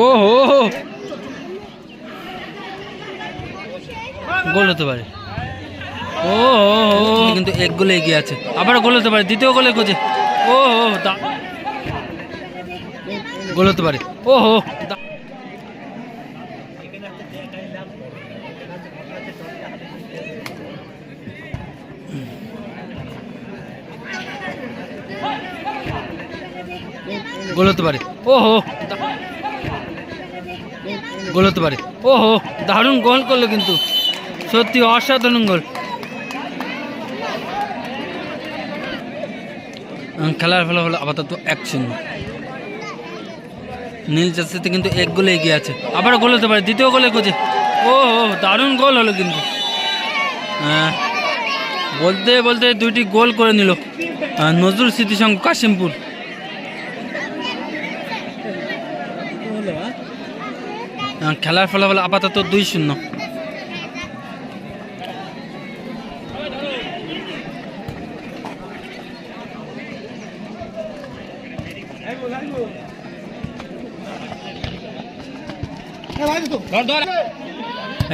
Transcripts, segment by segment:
ও হো গোল হতে পারে। ও কিন্তু এক গোলে এগিয়ে আছে। আবার গোল হতে পারে দ্বিতীয় গোলে কোচে ও হো গোল হতে পারে। ও হো গোল হতে পারে। ও হো গোল হতে পারে। ও হো দারুণ গোল করল কিন্তু। সত্যি অসাধারণ গোল। খেলার ফলাফল আপাতত এক শূন্য। নীল জার্সিতে কিন্তু এক গোলে এগিয়ে আছে। আবার গোল হতে পারে, দ্বিতীয় গোলে কোচে ও দারুণ গোল হলো কিন্তু। হ্যাঁ বলতে বলতে দুইটি গোল করে নিল নজরুল স্মৃতি সংঘ কাশিমপুর। খেলার ফলাফল আপাতত দুই শূন্য।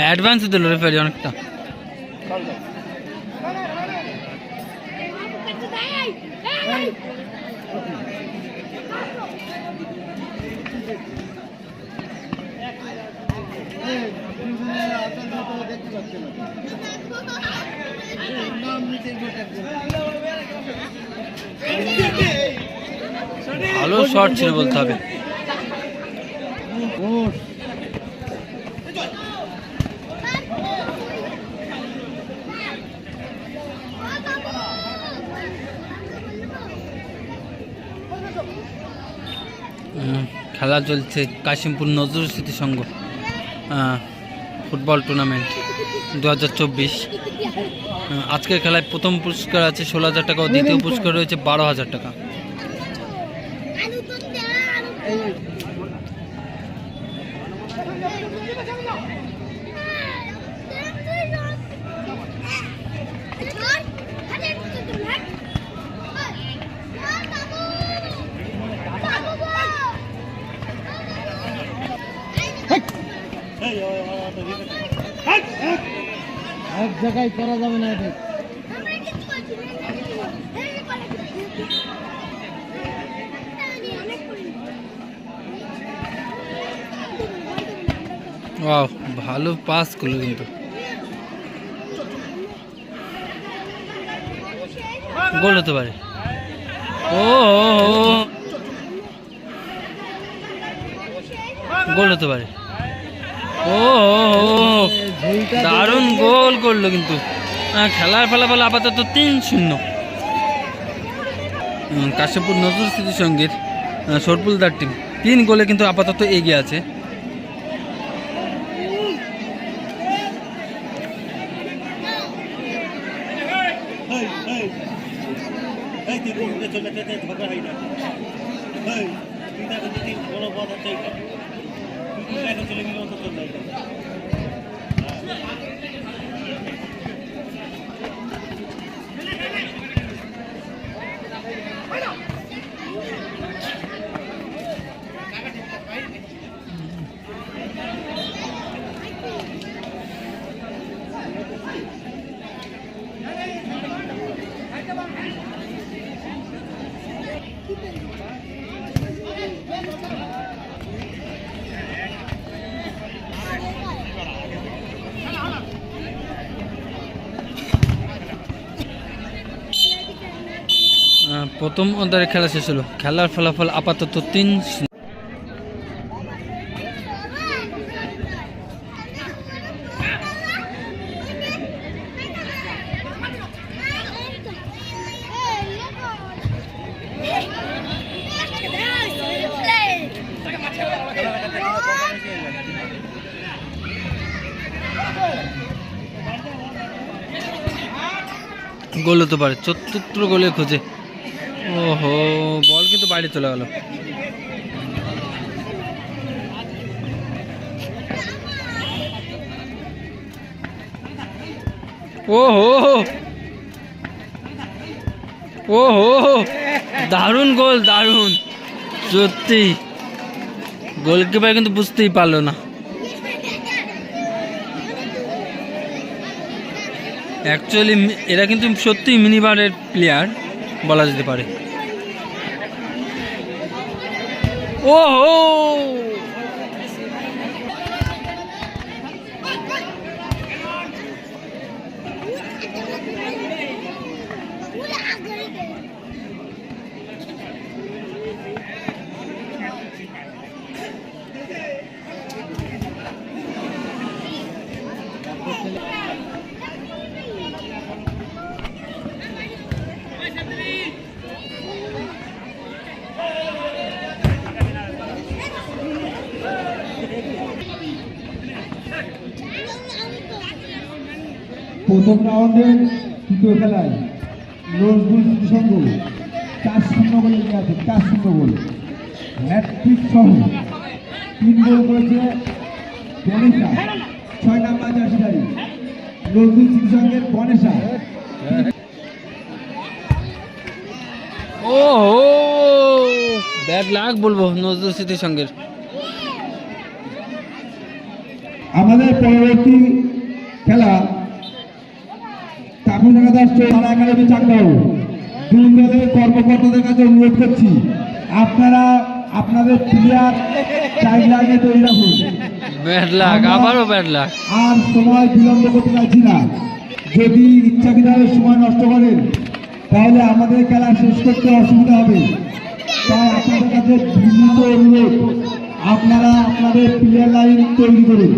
অ্যাডভান্স দিল রেফারি অনেকটা। ভালো শট ছিল বলতে হবে। খেলা চলছে কাশিমপুর নজরুল স্মৃতি সংঘ ফুটবল টুর্নামেন্ট দু হাজার চব্বিশ আজকের খেলায় প্রথম পুরস্কার আছে ষোলো হাজার টাকা ও দ্বিতীয় পুরস্কার রয়েছে বারো হাজার টাকা। এক জায়গায় করা যাবে না এটা। ভালো পাস করল কিন্তু। গোল হতে পারে। ও। গোল হতে পারে। ও। দারুণ গোল করল কিন্তু খেলার ফলাফল আপাতত তিন শূন্য কাশ্যপুর নজরুল স্মৃতি সংগীত সরপুলদার টিম তিন গোলে কিন্তু আপাতত এগিয়ে আছে চলে レギュラーのところになります。প্রথম অর্ধারে খেলা শেষ হলো খেলার ফলাফল আপাতত তিন। গোল হতে পারে চতুর্থ গোলে খোঁজে ওহো, বল কিন্তু বাইরে চলে গেল। ওহো ওহো, দারুণ গোল, দারুণ। সত্যি, গোলকিপার কিন্তু বুঝতেই পারল না। অ্যাকচুয়ালি এরা কিন্তু সত্যিই মিনিবারের প্লেয়ার বলা যেতে পারে। ও হো প্রথম রাউন্ডের তৃতীয় খেলায় নজরুল সংঘ চার শূন্য গোলে এগিয়ে আছে চার শূন্য গোল। হ্যাট্রিক সহ তিন গোল করেছে গণেশা ছয় নাম্বার জার্সিদারি নজরুল স্মৃতি সংঘের গণেশা ও ব্যাড লাগ বলব নজরুল স্মৃতির সঙ্গে আমাদের পরবর্তী খেলা একাডেমি দুই কর্মকর্তাদের কাছে অনুরোধ করছি আপনারা আপনাদের প্লেয়ার চাইল্ড লাইনে তৈরি রাখুন। আবারও আর সময় বিলম্ব করতে চাইছি না। যদি ইচ্ছাকৃতভাবে সময় নষ্ট করেন তাহলে আমাদের খেলা শেষ করতে অসুবিধা হবে। তাই আপনাদের কাছে বিনীত অনুরোধ আপনারা আপনাদের প্লেয়ার লাইন তৈরি করুন।